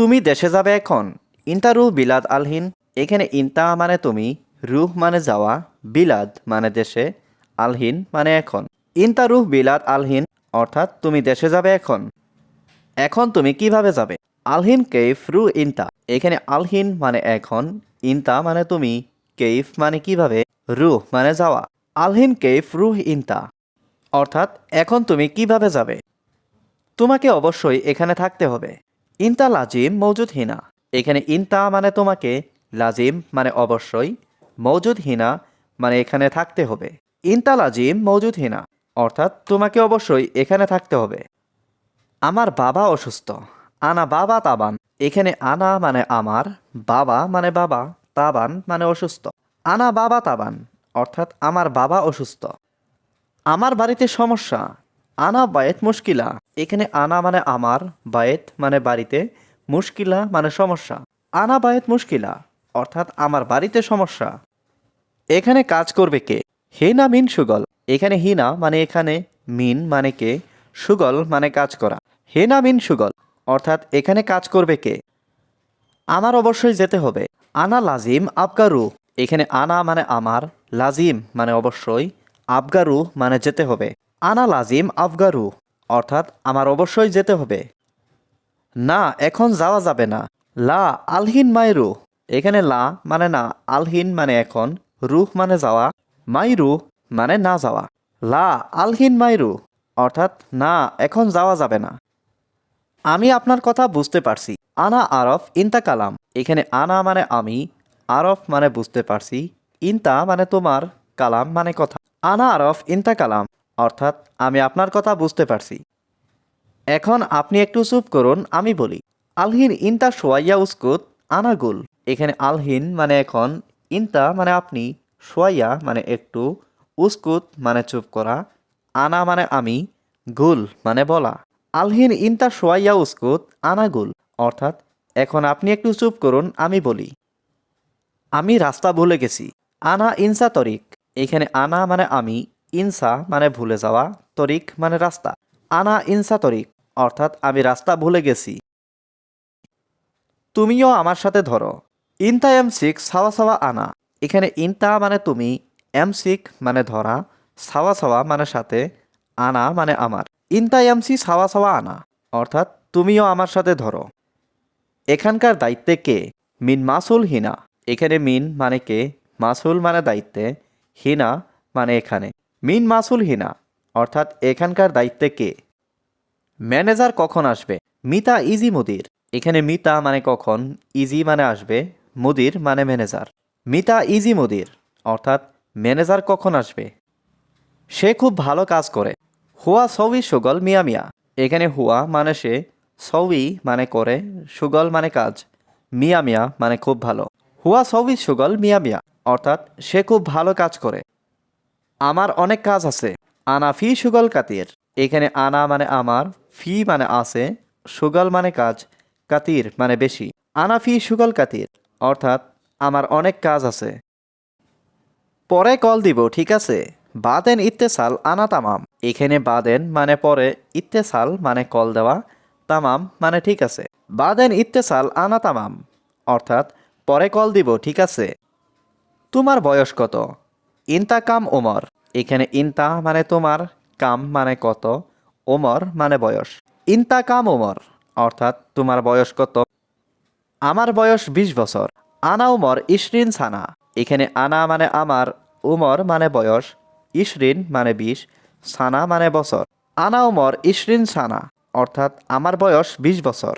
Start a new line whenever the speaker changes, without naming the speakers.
তুমি দেশে যাবে এখন। ইন্তা রুহ বিলাদ আলহিন, এখানে ইন্তা মানে তুমি, রুহ মানে যাওয়া বিলাদ মানে দেশে, আলহিন মানে এখন। ইন্তা রুহ বিলাদ আলহিন, অর্থাৎ তুমি দেশে যাবে এখন। এখন তুমি কীভাবে যাবে? আলহিন কেইফ রু ইনতা, এখানে আলহিন মানে এখন, ইনতা মানে তুমি, কেইফ মানে কীভাবে, রুহ মানে যাওয়া। আলহিন কেইফ রুহ ইনতা, অর্থাৎ এখন তুমি কীভাবে যাবে? তোমাকে অবশ্যই এখানে থাকতে হবে। ইনতা লাজিম মৌজুদ হিনা। এখানে ইনতা মানে তোমাকে, লাজিম মানে অবশ্যই মৌজুদ হিনা মানে এখানে থাকতে হবে। ইনতা লাজিম মৌজুদ হিনা, অর্থাৎ তোমাকে অবশ্যই এখানে থাকতে হবে। আমার বাবা অসুস্থ, আনা বাবা তাবান। এখানে আনা মানে আমার, বাবা মানে বাবা, তাবান মানে অসুস্থ। আনা বাবা তাবান, অর্থাৎ আমার বাবা অসুস্থ। আমার বাড়িতে সমস্যা আনা বায়েত মুশকিলা। এখানে আনা মানে আমার, বায়েত মানে বাড়িতে, মুশকিলা মানে সমস্যা। আনা বায়েত মুশকিলা, অর্থাৎ আমার বাড়িতে সমস্যা। এখানে কাজ করবে কে? হিনা মিন সুগল। এখানে হিনা মানে এখানে, মিন মানে কে? সুগল মানে কাজ করা। হেনা মিন সুগল, অর্থাৎ এখানে কাজ করবে কে? আমার অবশ্যই যেতে হবে। আনা লাজিম আবগারু এখানে আনা মানে আমার, লাজিম মানে অবশ্যই আবগারু মানে যেতে হবে। আনা লাজিম আফগারু, অর্থাৎ আমার অবশ্যই যেতে হবে। না, এখন যাওয়া যাবে না। লা, আলহিন মাইরু এখানে লা মানে না, আলহিন মানে এখন, রুহ মানে যাওয়া মাইরু মানে না যাওয়া। লা, আলহিন মাইরু অর্থাৎ না, এখন যাওয়া যাবে না। আমি আপনার কথা বুঝতে পারছি। আনা আরফ, ইনতা কালাম। এখানে আনা মানে আমি, আরফ মানে বুঝতে পারছি। ইনতা মানে তোমার, কালাম মানে কথা। আনা আরফ, ইনতা কালাম। অর্থাৎ আমি আপনার কথা বুঝতে পারছি। এখন আপনি একটু চুপ করুন, আমি বলি, আলহিন ইনতা সোয়াইয়া উস্কুত আনাগুল। এখানে আলহিন মানে এখন, ইনতা মানে আপনি, সোয়াইয়া মানে একটু, উস্কুত মানে চুপ করা, আনা মানে আমি, গুল মানে বলা। আলহিন ইনতা সোয়াইয়া উস্কুত আনা গুল অর্থাৎ এখন আপনি একটু চুপ করুন, আমি বলি, আমি রাস্তা ভুলে গেছি, আনা ইনসা তরিক। এখানে আনা মানে আমি ইনসা মানে ভুলে যাওয়া, তরিক মানে রাস্তা। আনা ইনসা তরিক, অর্থাৎ আমি রাস্তা ভুলে গেছি। তুমিও আমার সাথে ধরো। ইনতা এম সিক্স সাওয়া সাওয়া আনা। এখানে ইনতা মানে তুমি, এম সিক মানে ধরা, সাওয়া সাওয়া মানে সাথে, আনা মানে আমার। ইনতা এমসি সাওয়া সাওয়া আনা, অর্থাৎ তুমিও আমার সাথে ধরো। এখানকার দায়িত্বে কে? মিন মাসুল হিনা। এখানে মিন মানে কে? মাসুল মানে দায়িত্বে, হিনা মানে এখানে। মিন মাসুল হিনা, অর্থাৎ এখানকার দায়িত্বে কে? ম্যানেজার কখন আসবে? মিতা ইজি মুদির। এখানে মিতা মানে কখন? ইজি মানে আসবে, মুদির মানে ম্যানেজার। মিতা ইজি মুদির, অর্থাৎ ম্যানেজার কখন আসবে? সে খুব ভালো কাজ করে। হুয়া সৌই সুগল মিয়া মিয়া। এখানে হুয়া মানে সে, সৌই মানে করে, সুগল মানে কাজ। মিয়া মিয়া মানে খুব ভালো। হুয়া সৌই সুগল মিয়া মিয়া, অর্থাৎ সে খুব ভালো কাজ করে। আমার অনেক কাজ আছে। আনা ফি সুগল কাতির। এখানে আনা মানে আমার, ফি মানে আছে, সুগল মানে কাজ, কাতির মানে বেশি। আনা ফি সুগল কাতির, অর্থাৎ আমার অনেক কাজ আছে। পরে কল দিব, ঠিক আছে? বাদেন ইত্তেসাল, আনা তামাম। এখানে বাদেন মানে পরে, ইত্তেসাল মানে কল দেওয়া, তামাম মানে ঠিক আছে। বাদেন ইত্তেসাল, আনা তামাম। অর্থাৎ পরে কল দিব, ঠিক আছে? তোমার বয়স কত? ইনতা কাম ওমর এখানে ইনতা মানে তোমার, কাম মানে কত, ওমর মানে বয়স। ইনতা, কাম, ওমর, অর্থাৎ তোমার বয়স কত? আমার বয়স ২০ বছর। আনা উমর ইশরিন, সানা। এখানে আনা মানে আমার উমর মানে বয়স, ইশরিন মানে বিশ, সানা মানে বছর। আনা উমর ইশরিন, সানা, অর্থাৎ আমার বয়স ২০ বছর।